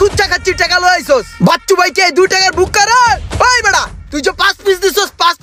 খুচ্চা খাচ্ছি টাকা লো আইসস। বাচ্চু ভাইকে দুই টাকার বুক করে ওই বেড়া, তুই যে পাঁচ পিস দিছস, পাঁচ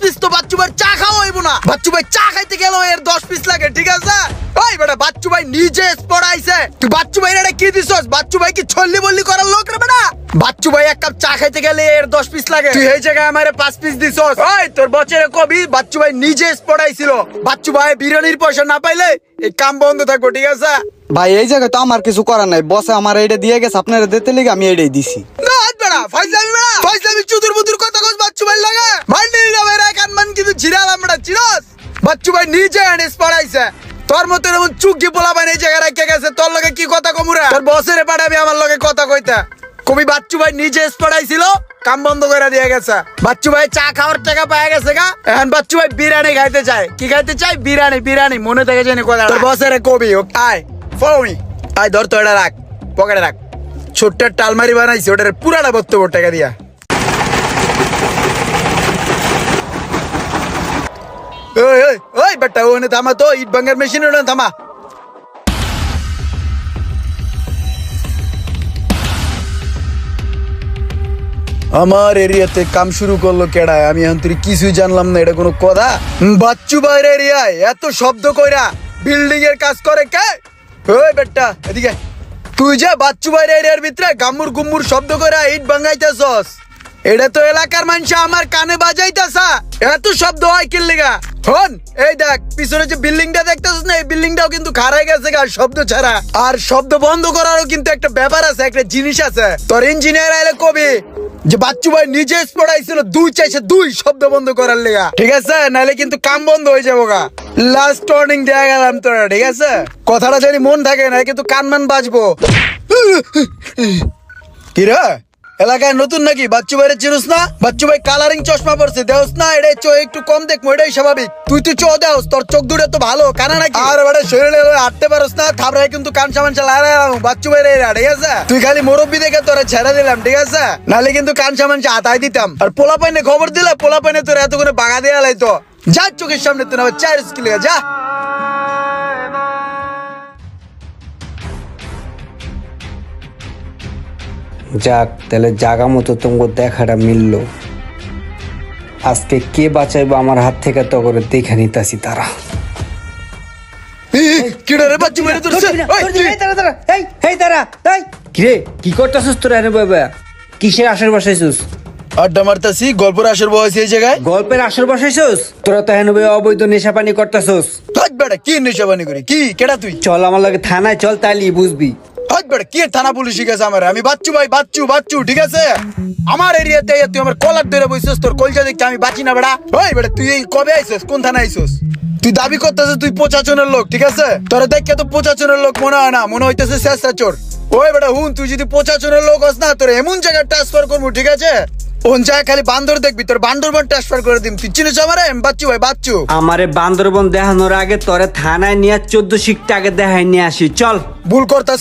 পড়াইছে তুই বাচ্চু ভাই এটা কি দিছস? বাচ্চু ভাই কি ছল্লি বল্লি করার লোক রে বেটা। বাচ্চু ভাই এক কাপ চা খাইতে গেলে এর দশ পিস লাগে। তুই এই জায়গায় আমারে পাঁচ পিস দিছস। ওই তোর বছরে কবি বাচ্চু ভাই নিজে পড়াইছিল বাচ্চু ভাই বিরিয়ানির পয়সা না পাইলে এই কাম বন্ধ থাকব ঠিক আছে? ভাই এই জায়গায় তো আমার কিছু করার নাই। বসে আমার এইটা দিয়ে গেছে আপনারা দিতে লিগে আমি এইটাই দিছি। না হাত বেড়া ফাইজলামি বেড়া। ফাইজলামি চুদুর বুদুর কথা কস বাচ্চু ভাই লাগে। মান্ডি না ভাই রাখান মান কিন্তু ছিড়ালাম বেড়া চিরস। বাচ্চু ভাই নিজে এনে পড়াইছে তোর মতো এমন চুকি পোলা এই জায়গায় রেখে গেছে, তোর লগে কি কথা কমুরা তোর বসেরে পাঠাবি আমার লগে কথা কইতা। কবি বাচ্চু ভাই নিজে পড়াইছিল, কাম বন্ধ করে দিয়ে গেছে। বাচ্চু ভাই চা খাওয়ার টাকা পায় গেছে গা। এখন বাচ্চু ভাই বিরিয়ানি খাইতে চায়। কি খাইতে চায়? বিরিয়ানি বিরিয়ানি, মনে থেকে জানি কথা। তোর বসেরে কবি আয় ফলো মি আয়, ধর তো এটা রাখ, পকেটে রাখ। ছোট্ট একটা আলমারি বানাইছি, ওটার পুরাটা বক্তব্য টাকা দিয়া ওই ওই ওই বেটা ওখানে থামা তো, ইট ভাঙার মেশিন ওখানে থামা। আমার এরিয়াতে কাম শুরু করল কেডায়, আমি এখন তুই কিছুই জানলাম না, এটা কোনো কথা? বাচ্চু বাইরে এরিয়ায়, এত শব্দ কইরা বিল্ডিং এর কাজ করে কে? ওই বেটা, এদিকে। তুই যে বাচ্চু বাইরে এরিয়ার ভিতরে গাম্মুর গুম্মুর শব্দ কইরা ইট ভাঙাইতেছস, এটা তো এলাকার মানুষ আমার কানে বাজাইতেছা, এত শব্দ হয় কি লিগা হন এই দেখ, পিছনে যে বিল্ডিংটা দেখতেছিস না, এই বিল্ডিংটাও কিন্তু খারাই গেছে গা, শব্দ ছাড়া। আর শব্দ বন্ধ করারও কিন্তু একটা ব্যাপার আছে, একটা জিনিস আছে। তোর ইঞ্জিনিয়ার আইলে কবি যে বাচ্চু ভাই নিজে পড়াইছিল দুই চাইছে দুই শব্দ বন্ধ করার লেগা। ঠিক আছে? নাহলে কিন্তু কাম বন্ধ হয়ে যাব গা। লাস্ট ওয়ার্নিং দেয়া গেলাম তোরা, ঠিক আছে? কথাটা জানি মন থাকে না কিন্তু কান মান বাজবো। কি রে? এলাকায় নতুন নাকি? বাচ্চু ভাইরে চিনুস না? বাচ্চু ভাই কালারিং চশমা পড়ছে দেওস না এটাই চো একটু কম দেখব এটাই স্বাভাবিক। তুই তুই চো দেওস তোর চোখ দুটো তো ভালো কানা নাকি? আর বেটা শরীরে হাঁটতে পারস না থাবড়াই কিন্তু কান সামান চালা বাচ্চু ভাইরে এরা, ঠিক আছে? তুই খালি মুরব্বি দেখে তোরা ছেড়ে দিলাম ঠিক আছে? নালে কিন্তু কান সামান হাতাই দিতাম। আর পোলা পাইনে খবর দিলে পোলা পাইনে তোর এত করে বাগা দেয়া লাইতো যা চোখের সামনে তুই না চার স্কিলে যা। যাক তাহলে জাগা মতো তোমাকে দেখাটা মিলল। আজকে কে বাঁচাইবো আমার হাত থেকে তো করে দেখে নিতাছি তারা। কি? করতেছিস তোরা এনে বাবা কিসের আসর বসাইছিস? আড্ডা মারতাছি গল্পের আসর বয়স এই জায়গায়। গল্পের আসর বসাইছিস? তোরা তো হেন অবৈধ নেশা পানি করতেছিস বেড়া কি নেশাবানি করি? কি? কেডা তুই? চল আমার লাগে থানায় চল তাইলি বুঝবি। হাত বেড়া কি থানা পুলিশ শিখেছে আমার? আমি বাচ্চু ভাই বাচ্চু বাচ্চু ঠিক আছে? আমার এরিয়াতে তুই আমার কলার ধরে বসছিস তোর কলজা দেখতে আমি বাঁচি না বেড়া। ওই বেড়া তুই এই কবে আইছিস কোন থানা আইছিস তুই দাবি করতেছিস তুই পচাচনের লোক ঠিক আছে? তোর দেখে তো পচাচনের লোক মনে হয় না মনে হইতেছে শেষটা চোর ওই বেটা হুন তুই যদি পচাচনের লোক হস না তোর এমন জায়গায় ট্রান্সফার করব ঠিক আছে? জায়গায় খালি বান্দর দেখবি তোর বান্দরবন ট্রান্সফার করে দিম। তুই চিনিস আমার? বাচ্চু ভাই বাচ্চু। আমারে বান্দরবন দেখানোর আগে তোরে থানায় নিয়ে চোদ্দ শিখতে আগে দেখাই নিয়ে আসি চল। ভুল করতাস